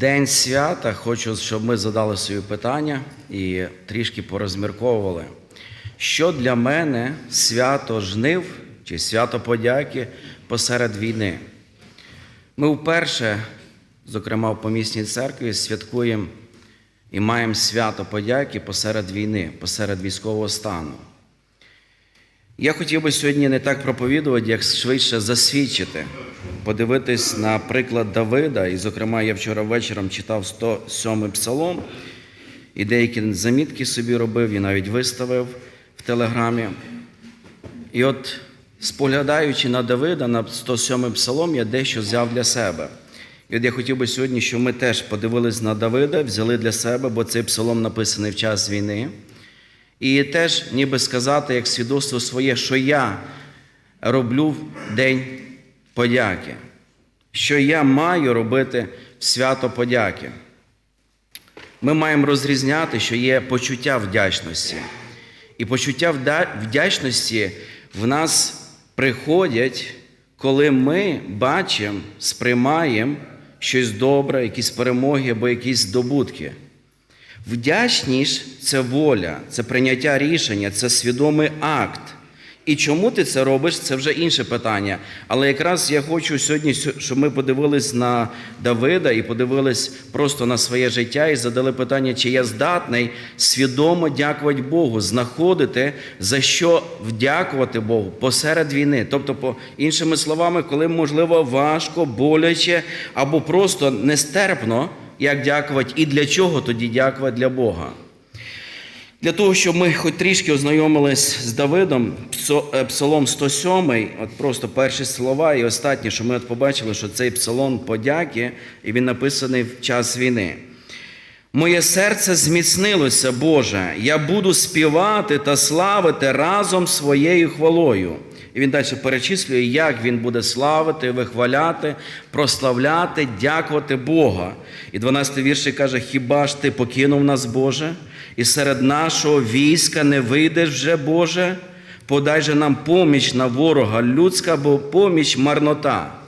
День свята. Хочу, щоб ми задали собі питання і трішки порозмірковували. Що для мене свято жнив чи свято подяки посеред війни? Ми вперше, зокрема в помісній церкві, святкуємо і маємо свято подяки посеред війни, посеред військового стану. Я хотів би сьогодні не так проповідувати, як швидше засвідчити, подивитись на приклад Давида. І, зокрема, я вчора вечором читав 107-й псалом, і деякі замітки собі робив, і навіть виставив в телеграмі. І от, споглядаючи на Давида, на 107-й псалом, я дещо взяв для себе. І от я хотів би сьогодні, щоб ми теж подивились на Давида, взяли для себе, бо цей псалом написаний в час війни. І теж, ніби сказати, як свідоцтво своє, що я роблю в День подяки, що я маю робити свято подяки. Ми маємо розрізняти, що є почуття вдячності. І почуття вдячності в нас приходять, коли ми бачимо, сприймаємо щось добре, якісь перемоги або якісь здобутки. Вдячність це воля, це прийняття рішення, це свідомий акт. І чому ти це робиш, це вже інше питання. Але якраз я хочу сьогодні, щоб ми подивились на Давида і подивились просто на своє життя і задали питання, чи я здатний свідомо дякувати Богу, знаходити за що вдякувати Богу посеред війни. Тобто, по іншими словами, коли можливо важко, боляче або просто нестерпно, як дякувати і для чого тоді дякувати для Бога. Для того, щоб ми хоч трішки ознайомились з Давидом, е, псалом 107, от просто перші слова і останні, що ми от побачили, що цей псалом подяки, і він написаний в час війни. Моє серце зміцнилося, Боже, я буду співати та славити разом своєю хвалою. І він далі перечислює, як він буде славити, вихваляти, прославляти, дякувати Бога. І 12 вірші каже: Хіба ж ти покинув нас, Боже, і серед нашого війська не вийдеш вже, Боже? Подай же нам поміч на ворога, людська, бо поміч марнота.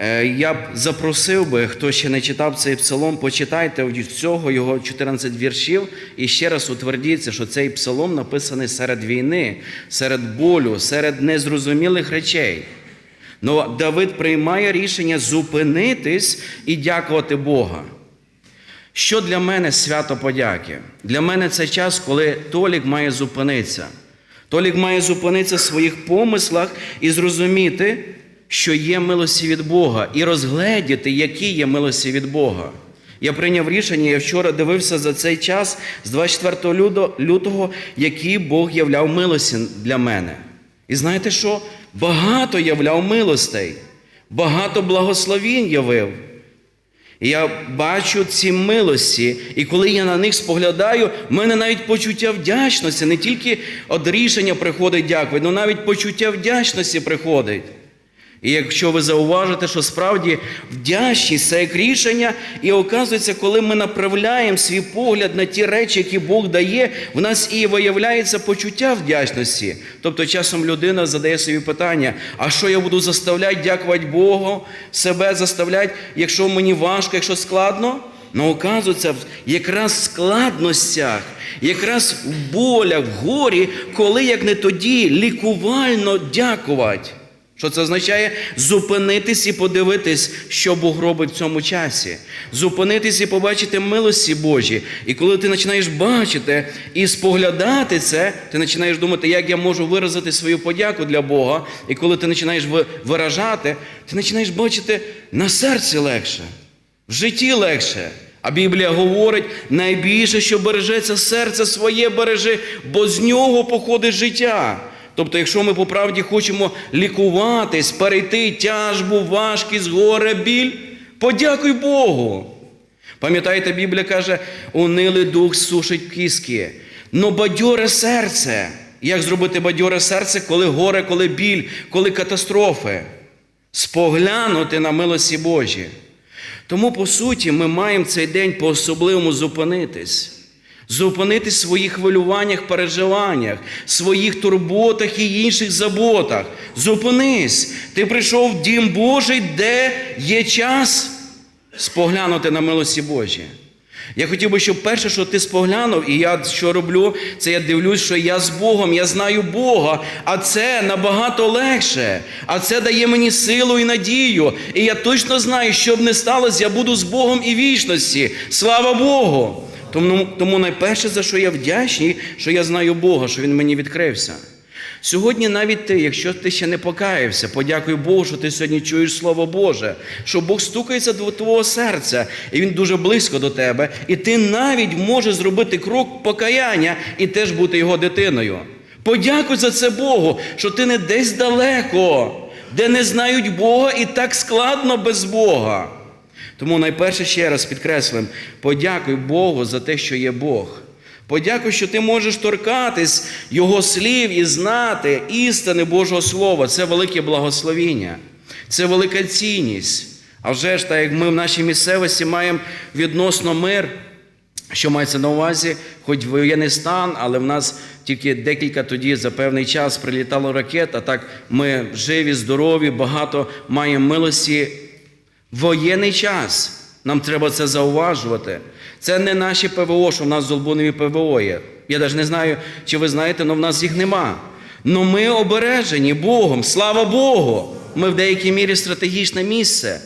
Е, Я б запросив би, хто ще не читав цей псалом, почитайте всього його 14 віршів і ще раз утвердіться, що цей псалом написаний серед війни, серед болю, серед незрозумілих речей. Но Давид приймає рішення зупинитись і дякувати Бога. Що для мене свято подяки? Для мене це час, коли Толік має зупинитися. Толік має зупинитися в своїх помислах і зрозуміти, що є милості від Бога, і розгледіти, які є милості від Бога. Я прийняв рішення, я вчора дивився за цей час з 24 лютого, які Бог являв милості для мене. І знаєте що? Багато являв милостей, багато благословінь явив. Я бачу ці милості, і коли я на них споглядаю, в мене навіть почуття вдячності, не тільки од рішення приходить дякувати, але навіть почуття вдячності приходить. І якщо ви зауважите, що справді вдячність це як рішення, і оказується, коли ми направляємо свій погляд на ті речі, які Бог дає, в нас і виявляється почуття вдячності. Тобто часом людина задає собі питання: а що я буду заставляти дякувати Богу, себе заставляти, якщо мені важко, якщо складно? Ну, оказується, якраз в складностях, якраз в болях, в горі, коли як не тоді лікувально дякувати. Що це означає? Зупинитись і подивитись, що Бог робить в цьому часі. Зупинитись і побачити милості Божі. І коли ти починаєш бачити і споглядати це, ти починаєш думати, як я можу виразити свою подяку для Бога. І коли ти починаєш виражати, ти починаєш бачити на серці легше, в житті легше. А Біблія говорить, найбільше, що бережеться серце своє бережи, бо з нього походить життя. Тобто, якщо ми по правді хочемо лікуватись, перейти тяжбу, важкість, горе, біль, подякуй Богу. Пам'ятаєте, Біблія каже, унилий дух сушить кіски, но бадьоре серце. Як зробити бадьоре серце, коли горе, коли біль, коли катастрофи? Споглянути на милості Божі. Тому, по суті, ми маємо цей день по-особливому зупинитись. Зупинитись в своїх хвилюваннях, переживаннях, своїх турботах і інших заботах. Зупинись. Ти прийшов в дім Божий, де є час споглянути на милості Божі. Я хотів би, щоб перше, що ти споглянув, і я що роблю, це я дивлюсь, що я з Богом, я знаю Бога, а це набагато легше. А це дає мені силу і надію. І я точно знаю, що б не сталося, я буду з Богом і вічності. Слава Богу! Тому, тому найперше, за що я вдячний, що я знаю Бога, що Він мені відкрився. Сьогодні навіть ти, якщо ти ще не покаявся, подякуй Богу, що ти сьогодні чуєш Слово Боже, що Бог стукається до твого серця, і Він дуже близько до тебе, і ти навіть можеш зробити крок покаяння і теж бути його дитиною. Подякуй за це Богу, що ти не десь далеко, де не знають Бога, і так складно без Бога. Тому найперше ще раз підкреслим: подякуй Богу за те, що є Бог. Подякуй, що ти можеш торкатись Його слів і знати істини Божого Слова. Це велике благословіння, це велика цінність. А вже ж, так як ми в нашій місцевості маємо відносно мир, що мається на увазі, хоч воєнний стан, але в нас тільки декілька тоді за певний час прилітало ракет, а так ми живі, здорові, багато маємо милості. Воєнний час. Нам треба це зауважувати. Це не наші ПВО, що в нас золбунові ПВО є. Я навіть не знаю, чи ви знаєте, але в нас їх нема. Ну ми обережені Богом, слава Богу! Ми в деякій мірі стратегічне місце.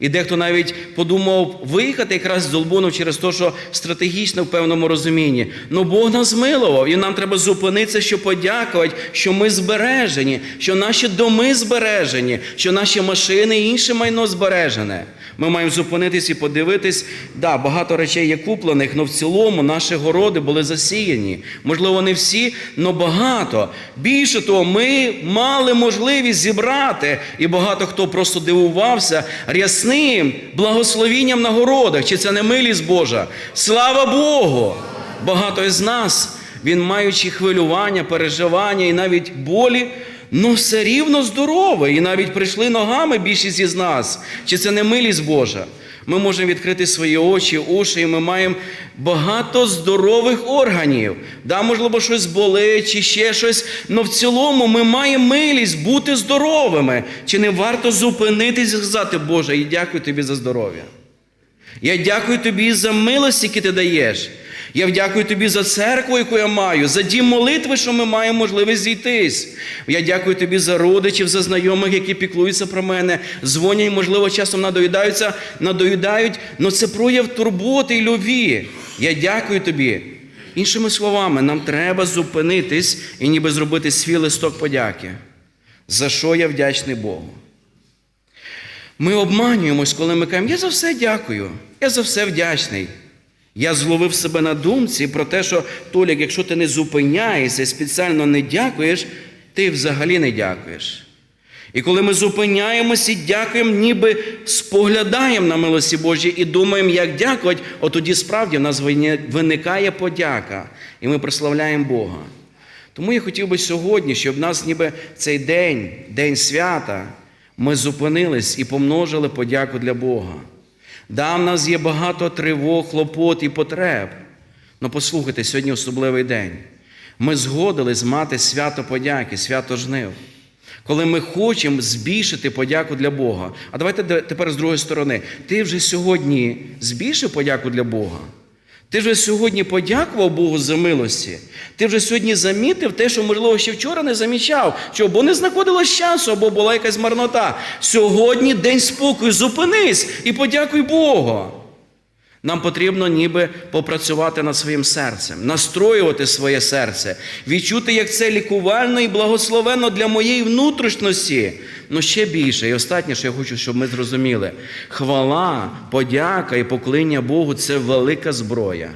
І дехто навіть подумав виїхати якраз з Долбону через те, що стратегічно в певному розумінні. Ну Бог нас змилував, і нам треба зупинитися, щоб подякувати, що ми збережені, що наші доми збережені, що наші машини і інше майно збережене. Ми маємо зупинитись і подивитись, да, багато речей є куплених, але в цілому наші городи були засіяні. Можливо, не всі, але багато. Більше того, ми мали можливість зібрати, і багато хто просто дивувався рясним благословінням на городах. Чи це не милість Божа? Слава Богу! Багато із нас, він маючи хвилювання, переживання і навіть болі. Ну, все рівно здоровий, і навіть прийшли ногами більшість із нас. Чи це не милість Божа? Ми можемо відкрити свої очі, уші, і ми маємо багато здорових органів. Да, можливо, щось болить чи ще щось. але в цілому ми маємо милість бути здоровими. Чи не варто зупинитись і сказати, Боже, і дякую тобі за здоров'я. Я дякую тобі за милості, які ти даєш. Я вдякую тобі за церкву, яку я маю, за дім молитви, що ми маємо можливість зійтись. Я дякую тобі за родичів, за знайомих, які піклуються про мене, дзвонять, можливо, часом надоїдаються, надоїдають, але це прояв турботи і любві. Я дякую тобі. Іншими словами, нам треба зупинитись і ніби зробити свій листок подяки. За що я вдячний Богу? Ми обманюємось, коли ми кажемо, я за все дякую, я за все вдячний. Я зловив себе на думці про те, що Толік, якщо ти не зупиняєшся, спеціально не дякуєш, ти взагалі не дякуєш. І коли ми зупиняємося і дякуємо, ніби споглядаємо на милості Божі і думаємо, як дякувати, от тоді справді в нас виникає подяка, і ми прославляємо Бога. Тому я хотів би сьогодні, щоб в нас ніби цей день, день свята, ми зупинились і помножили подяку для Бога. Да, в нас є багато тривог, хлопот і потреб. Ну послухайте, сьогодні особливий день. Ми згодились мати свято подяки, свято жнив. Коли ми хочемо збільшити подяку для Бога. А давайте тепер з другої сторони. Ти вже сьогодні збільшив подяку для Бога. Ти вже сьогодні подякував Богу за милості. Ти вже сьогодні замітив те, що, можливо, ще вчора не замічав, що або не знаходилось часу, або була якась марнота. Сьогодні день спокою, зупинись і подякуй Богу. Нам потрібно ніби попрацювати над своїм серцем, настроювати своє серце, відчути, як це лікувально і благословенно для моєї внутрішності. Ну ще більше, і останнє, що я хочу, щоб ми зрозуміли: хвала, подяка і поклиння Богу це велика зброя.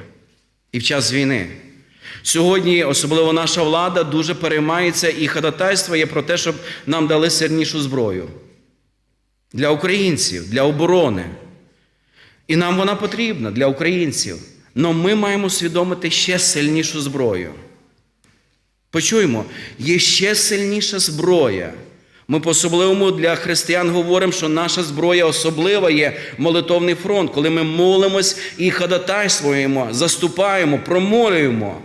І в час війни. Сьогодні, особливо наша влада, дуже переймається і ходатайство є про те, щоб нам дали сильнішу зброю для українців, для оборони. І нам вона потрібна для українців. Але ми маємо усвідомити ще сильнішу зброю. Почуємо, є ще сильніша зброя. Ми по-особливому для християн говоримо, що наша зброя особлива є молитовний фронт, коли ми молимось і ходатайствуємо, заступаємо, промолюємо.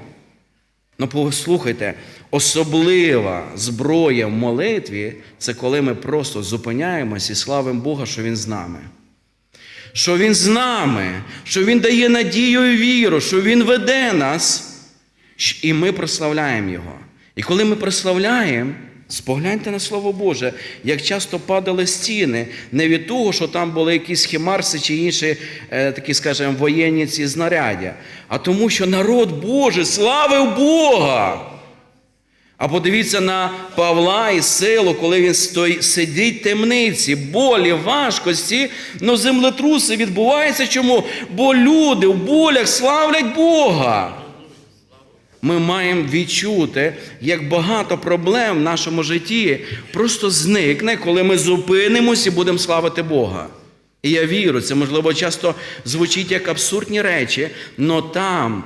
Ну, послухайте, особлива зброя в молитві це коли ми просто зупиняємось і славимо Бога, що Він з нами. Що Він з нами, що Він дає надію і віру, що Він веде нас, і ми прославляємо Його. І коли ми прославляємо, спогляньте на Слово Боже, як часто падали стіни, не від того, що там були якісь хімарси чи інші е, такі, скажімо, воєнні ці знаряддя, а тому, що народ Божий славив Бога. А подивіться на Павла і силу, коли він стої, сидить в темниці, болі, важкості, но землетруси відбуваються. Чому? Бо люди в болях славлять Бога. Ми маємо відчути, як багато проблем в нашому житті просто зникне, коли ми зупинимося і будемо славити Бога. І я вірю, це можливо часто звучить як абсурдні речі, але там,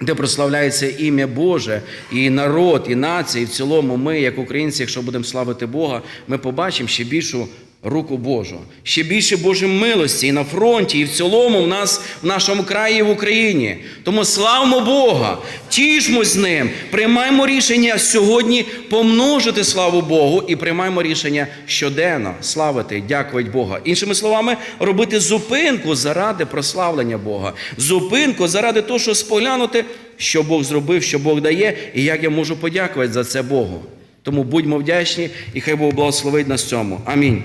де прославляється ім'я Боже, і народ, і нація, і в цілому ми, як українці, якщо будемо славити Бога, ми побачимо ще більшу руку Божу, ще більше Божої милості і на фронті, і в цілому в нас в нашому краї і в Україні. Тому славимо Бога, тішмо з ним, приймаємо рішення сьогодні помножити славу Богу і приймаємо рішення щоденно славити, дякувати Бога. Іншими словами, робити зупинку заради прославлення Бога, зупинку заради того, щоб споглянути, що Бог зробив, що Бог дає, і як я можу подякувати за це Богу. Тому будьмо вдячні, і хай Бог благословить нас цьому. Амінь.